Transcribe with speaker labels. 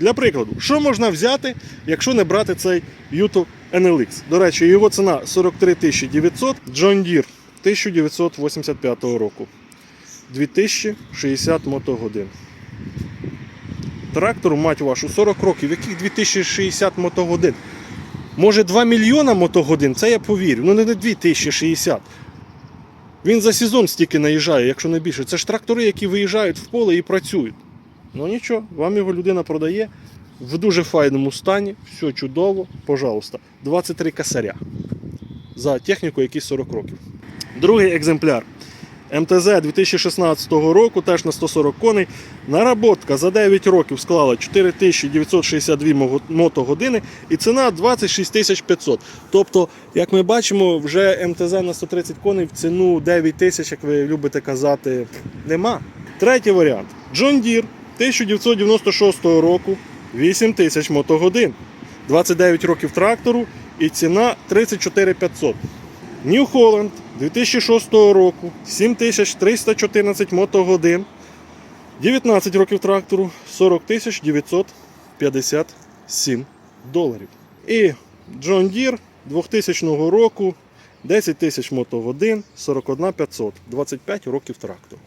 Speaker 1: Для прикладу, що можна взяти, якщо не брати цей Yuto NLX? До речі, його ціна 43 900, John Deere 1985 року. 2060 мотогодин. Трактору, мать вашу, 40 років, яких 2060 мотогодин? Може 2 мільйона мотогодин, це я повірю. Ну не 2060. Він за сезон стільки наїжджає, якщо не більше. Це ж трактори, які виїжджають в поле і працюють. Ну нічого, вам його людина продає в дуже файному стані, все чудово, пожалуйста. 23 косаря за техніку, який 40 років. Другий екземпляр. МТЗ 2016 року, теж на 140 коней. Наработка за 9 років склала 4962 мотогодини і ціна 26 500. Тобто, як ми бачимо, вже МТЗ на 130 коней в ціну 9 тисяч, як ви любите казати, нема. Третій варіант. John Deere 1996 року 8 тисяч мотогодин. 29 років трактору і ціна 34 500. New Holland 2006 року 7314 мотогодин. 19 років трактору 40 957 доларів. І John Deere 2000 року 10 тисяч мотогодин 41 500. 25 років трактору.